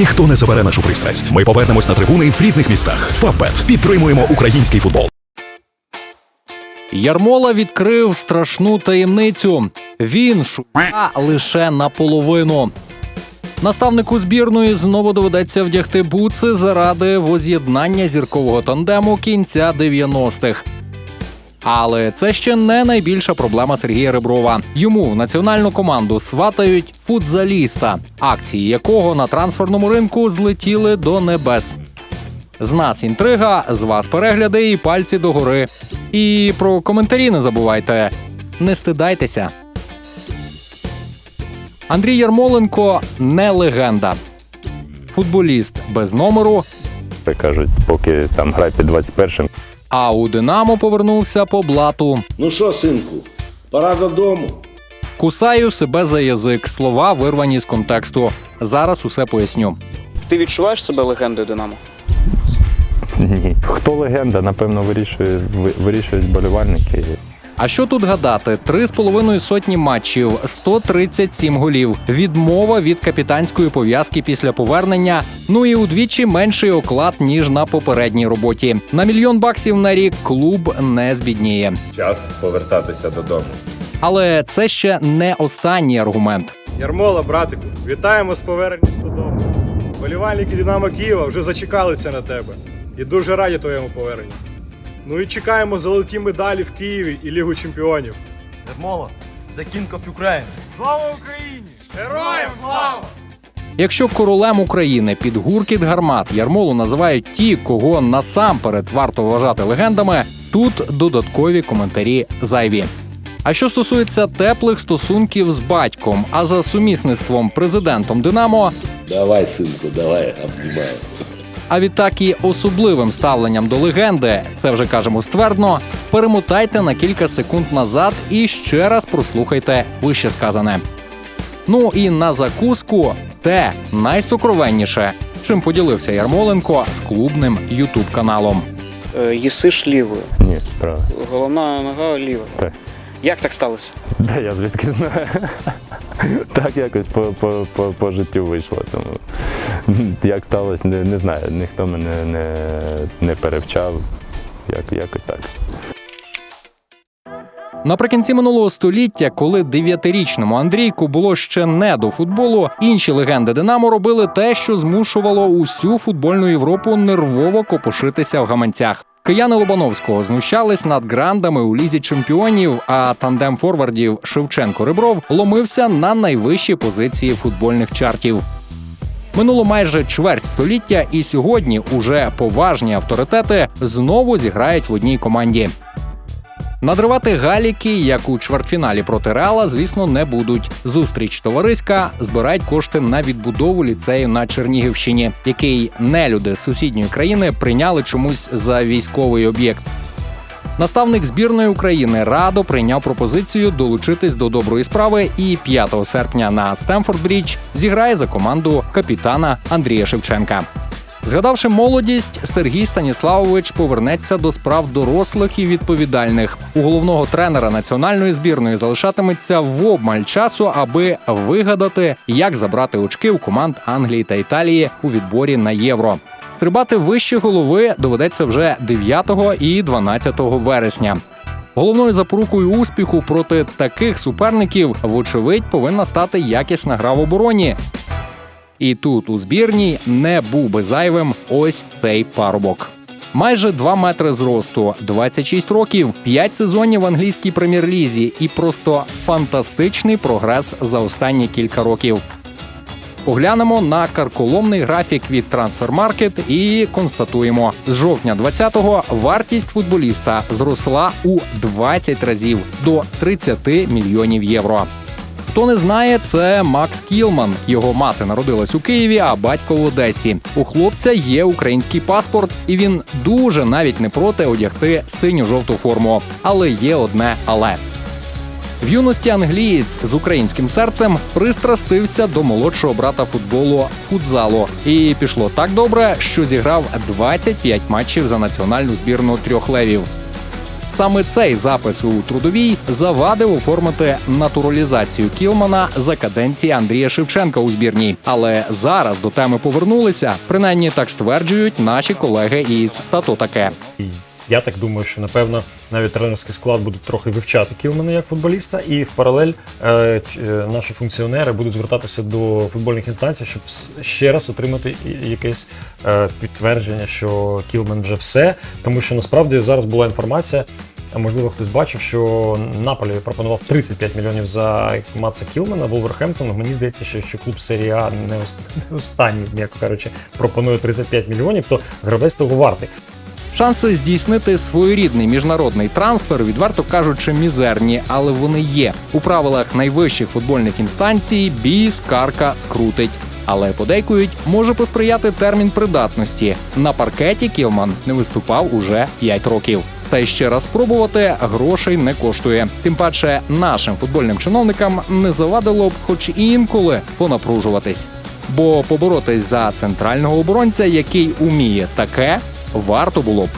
Ніхто не забере нашу пристрасть. Ми повернемось на трибуни в рідних містах. Фавбет підтримуємо український футбол. Ярмола відкрив страшну таємницю. Він шука лише наполовину. Наставнику збірної знову доведеться вдягти буци заради воз'єднання зіркового тандему кінця 90-х. Але це ще не найбільша проблема Сергія Реброва. Йому в національну команду сватають футзаліста, акції якого на трансферному ринку злетіли до небес. З нас інтрига, з вас перегляди і пальці догори. І про коментарі не забувайте. Не стидайтеся. Андрій Ярмоленко не легенда. Футболіст без номеру, кажуть, поки там грай під 21-м. А у Динамо повернувся по блату. Ну що, синку, пора додому. Кусаю себе за язик. Слова вирвані з контексту. Зараз усе поясню. Ти відчуваєш себе легендою Динамо? Ні. Хто легенда, напевно, вирішує, ви- вирішують вболівальники. А що тут гадати? Три з половиною сотні матчів, 137 голів, відмова від капітанської пов'язки після повернення. Ну і удвічі менший оклад ніж на попередній роботі. На мільйон баксів на рік клуб не збідніє. Час повертатися додому. Але це ще не останній аргумент. Ярмола, братику, вітаємо з поверненням додому. Болівальники Динамо Києва вже зачекалися на тебе і дуже раді твоєму поверненню. Ну і чекаємо золоті медалі в Києві і Лігу Чемпіонів. Ярмола, The King of Ukraine. Слава Україні! Героям слава! Якщо королем України під гуркіт гармат Ярмолу називають ті, кого насамперед варто вважати легендами, тут додаткові коментарі зайві. А що стосується теплих стосунків з батьком, а за сумісництвом президентом Динамо, Давай, синку, давай, обнімаю. А відтак і особливим ставленням до легенди, це вже кажемо ствердно, перемотайте на кілька секунд назад і ще раз прослухайте вище сказане. Ну і на закуску те найсокровенніше, чим поділився Ярмоленко з клубним ютуб каналом. Е, їсиш лівою. Ні, правда. Головна нога ліва. Так. Як так сталося? Да я звідки знаю. Так якось по, по, по, по життю вийшло. Тому як сталося, не, не знаю. Ніхто мене не, не перевчав. Як, якось так. Наприкінці минулого століття, коли дев'ятирічному Андрійку було ще не до футболу, інші легенди Динамо робили те, що змушувало усю футбольну Європу нервово копошитися в гаманцях. Кияни Лобановського знущались над грандами у лізі чемпіонів, а тандем форвардів Шевченко Рибров ломився на найвищі позиції футбольних чартів. Минуло майже чверть століття, і сьогодні уже поважні авторитети знову зіграють в одній команді. Надривати галіки, як у чвертьфіналі проти Реала, звісно, не будуть. Зустріч товариська збирають кошти на відбудову ліцею на Чернігівщині, який нелюди з сусідньої країни прийняли чомусь за військовий об'єкт. Наставник збірної України радо прийняв пропозицію долучитись до доброї справи і 5 серпня на Стемфорд Брідж зіграє за команду капітана Андрія Шевченка. Згадавши молодість, Сергій Станіславович повернеться до справ дорослих і відповідальних. У головного тренера національної збірної залишатиметься в обмаль часу, аби вигадати, як забрати очки у команд Англії та Італії у відборі на євро. Стрибати вище голови доведеться вже 9 і 12 вересня. Головною запорукою успіху проти таких суперників, вочевидь, повинна стати якісна гра в обороні. І тут у збірній не був би зайвим ось цей парубок. Майже 2 метри зросту, 26 років, 5 сезонів в англійській прем'єр-лізі і просто фантастичний прогрес за останні кілька років. Поглянемо на карколомний графік від Transfermarkt і констатуємо: з жовтня 20-го вартість футболіста зросла у 20 разів до 30 мільйонів євро. Хто не знає, це Макс Кілман. Його мати народилась у Києві, а батько в Одесі. У хлопця є український паспорт, і він дуже навіть не проти одягти синю-жовту форму. Але є одне але. В юності англієць з українським серцем пристрастився до молодшого брата футболу футзалу. І пішло так добре, що зіграв 25 матчів за національну збірну трьох левів. Саме цей запис у трудовій завадив оформити натуралізацію Кілмана за каденції Андрія Шевченка у збірній. Але зараз до теми повернулися. Принаймні так стверджують наші колеги із «Та то таке. Я так думаю, що напевно навіть тренерський склад буде трохи вивчати Кілмана як футболіста, і в паралель е, е, наші функціонери будуть звертатися до футбольних інстанцій, щоб ще раз отримати якесь е, підтвердження, що Кілман вже все. Тому що насправді зараз була інформація. Можливо, хтось бачив, що Наполі пропонував 35 мільйонів за Матса Кілмана Волверхемптон. Мені здається, що, що клуб серії не ост- останній, м'яко кажучи, пропонує 35 мільйонів, то гравець того вартий. Шанси здійснити своєрідний міжнародний трансфер, відверто кажучи, мізерні, але вони є у правилах найвищих футбольних інстанцій. Біс карка скрутить. Але подейкують, може посприяти термін придатності. На паркеті Кілман не виступав уже 5 років. Та ще раз спробувати грошей не коштує. Тим паче нашим футбольним чиновникам не завадило б, хоч інколи понапружуватись. Бо поборотись за центрального оборонця, який уміє таке, варто було б.